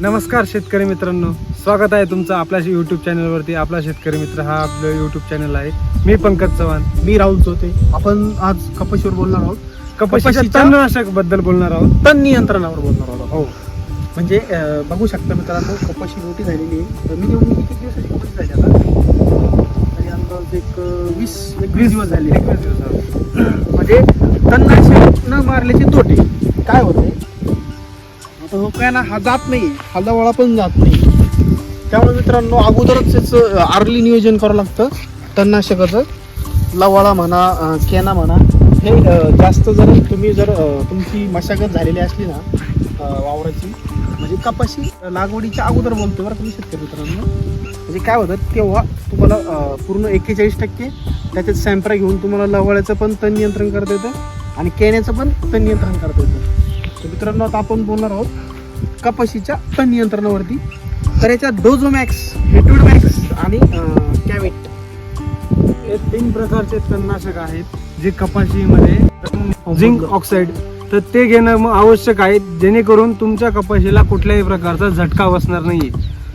नमस्कार शेतकरी मित्रांनो. स्वागत आहे तुमचं आपल्या युट्यूब चॅनलवरती आपला शेतकरी मित्र हा आपलं युट्यूब चॅनल आहे. मी पंकज चव्हाण. मी राहुल चोते. आपण आज कपाशीवर बोलणार आहोत. कपाशीच्या कपाशीच्या- तणनाशकबद्दल बोलणार आहोत. तण नियंत्रणावर बोलणार आहोत हो. म्हणजे अं, बघू शकता मित्रांनो कपाशी मोठी झालेली आहे. मी देऊन किती दिवसाची कपाशी झाली आता? तरी अंदाज एक अं, वीस एकवीस दिवस झाले. एकवीस. म्हणजे तणनाशक न मारल्याचे तोटे. काय होते? आता हो काय ना हा जात नाही हा लवळा पण जात नाही. त्यामुळे मित्रांनो अगोदरच त्याचं आर्ली नियोजन करावं लागतं. तणनाशकाचं लवाळा म्हणा केना म्हणा हे जास्त जर तुम्ही जर तुमची मशागत झालेली असली ना वावराची म्हणजे कपाशी लागवडीच्या अगोदर बोलतो बरं तुम्ही शेतकरी मित्रांनो. म्हणजे काय होतं तेव्हा तुम्हाला पूर्ण एक्केचाळीस टक्के त्याच्यात सॅम्परा घेऊन तुम्हाला लवाळ्याचं पण तण नियंत्रण करता येतं आणि केण्याचं पण तण नियंत्रण करता येतं. तर मित्रांनो आता आपण बोलणार आहोत कपाशीच्या तण नियंत्रणावरती तर याच्यात डोझोमॅक्स हेटूड मॅक्स आणि कॅवेट हे तीन प्रकारचे तणनाशक आहेत जे कपाशीमध्ये झिंक ऑक्साईड. तर ते घेणं मग आवश्यक आहे जेणेकरून तुमच्या कपाशीला कुठल्याही प्रकारचा झटका बसणार नाहीये.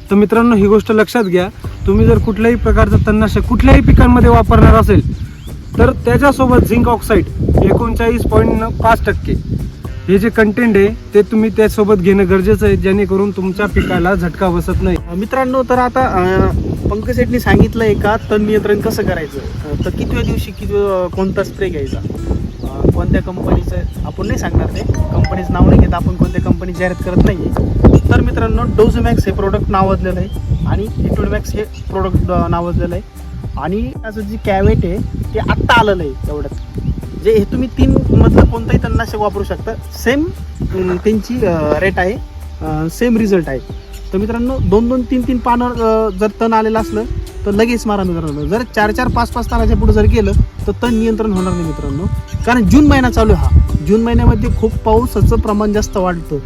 तर मित्रांनो ही गोष्ट लक्षात घ्या. तुम्ही जर कुठल्याही प्रकारचं तणनाशक कुठल्याही पिकांमध्ये वापरणार असेल तर त्याच्यासोबत झिंक ऑक्साईड एकोणचाळीस पॉईंट पाच टक्के. हे जे कंटेंट आहे ते तुम्ही त्यासोबत घेणं गरजेचं आहे जेणेकरून तुमच्या पिकाला झटका बसत नाही. मित्रांनो तर आता अं, पंकज शेटनी सांगितलंय का तण नियंत्रण कसं करायचं? तर कितव्या दिवशी किती कोणता स्प्रे घ्यायचा? कोणत्या कंपनीचं आपण नाही सांगणार ते. कंपनीचं नाव नाही घेत आपण कोणत्या कंपनी जाहिरात करत नाही तर मित्रांनो डोझमॅक्स हे प्रोडक्ट नावाजलेलं आहे आणि हिटोडमॅक्स हे प्रोडक्ट नावाजलेलं आहे. आणि त्याचं जी कॅवेट आहे ते आत्ता आलेलं आहे तेवढंच जे हे तुम्ही तीन मधलं कोणतंही तणनाशक वापरू शकता. सेम त्यांची रेट आहे. सेम रिझल्ट आहे. तर मित्रांनो दोन दोन तीन तीन पानं जर तण आलेलं असलं तर लगेच मारा मित्रांनो. जर चार चार पाच पाच ताराच्या पुढे जर गेलं तर तण नियंत्रण होणार नाही मित्रांनो. कारण जून महिना चालू आहे हा. जून महिन्यामध्ये खूप पावसाचं प्रमाण जास्त वाढतं.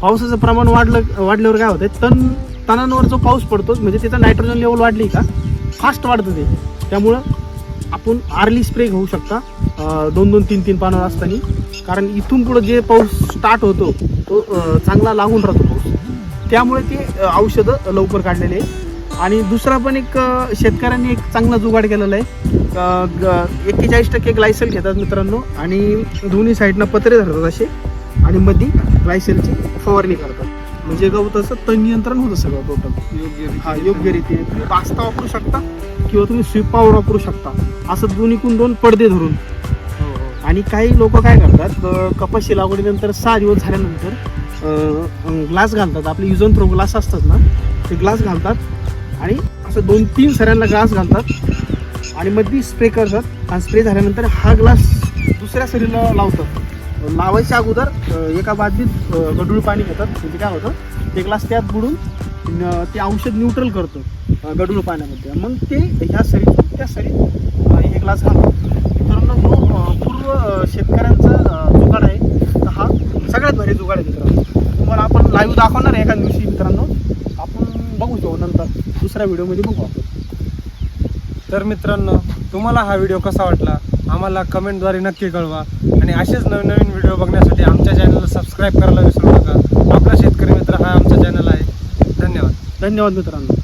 पावसाचं प्रमाण वाढलं वाढल्यावर काय होतं तण तणांवर जो पाऊस पडतो म्हणजे तिथं नायट्रोजन लेवल वाढली का फास्ट वाढतं ते. त्यामुळं आपण आर्ली स्प्रे घेऊ शकता. दोन दोन तीन तीन पानं असताना. कारण इथून पुढं जे पाऊस स्टार्ट होतो तो चांगला लागून राहतो पाऊस. त्यामुळे ते औषधं लवकर काढलेले आणि दुसरा पण एक शेतकऱ्यांनी एक चांगला जुगाड केलेला आहे. एक्केचाळीस टक्के ग्लायसेल घेतात मित्रांनो. आणि दोन्ही साईडनं पत्रे धरतात असे. आणि मध्ये ग्लायसेलची फवारणी करतात. म्हणजे गवताचं तण नियंत्रण होतं सगळं टोटल हा योग्य रीतीने. तुम्ही पास्ता वापरू शकता किंवा तुम्ही स्वीप पावर वापरू शकता. असं दोन्हीकून दोन पडदे धरून. आणि काही लोक काय करतात कपाशी लागवडीनंतर सहा दिवस झाल्यानंतर ग्लास घालतात. आपले युजन थ्रो ग्लास असतात ना ते ग्लास घालतात आणि असं दोन तीन सऱ्यांना ग्लास घालतात आणि मग ती स्प्रे करतात आणि स्प्रे झाल्यानंतर हा ग्लास दुसऱ्या सरीला लावतात. लावायच्या अगोदर एका बादलीत गडूळ गढूळ पाणी घेतात. म्हणजे काय होतं ते ग्लास त्यात बुडून ते औषध न्यूट्रल करतो गडूळ गढूळ पाण्यामध्ये. मग ते ह्या सरीत त्या सरीत हे ग्लास घालतात. मित्रांनो जो पूर्व शेतकऱ्यांचा जुगाड आहे. तर हा सगळ्यात भारी जुगाड आहे मित्रांनो. तुम्हाला आपण लाईव्ह दाखवणार आहे एका दिवशी मित्रांनो. आपण बघू शकतो नंतर. दुसऱ्या व्हिडिओमध्ये बघू आपण. तर मित्रांनो तुम्हाला हा व्हिडिओ कसा वाटला? आम्हाला कमेंटद्वारे नक्की कळवा. आणि असेच नवीन नवीन व्हिडिओ बघण्यासाठी आमच्या चॅनलला सबस्क्राईब करायला विसरू नका. आपला शेतकरी मित्र हा आमचा चॅनल आहे. धन्यवाद. धन्यवाद मित्रांनो.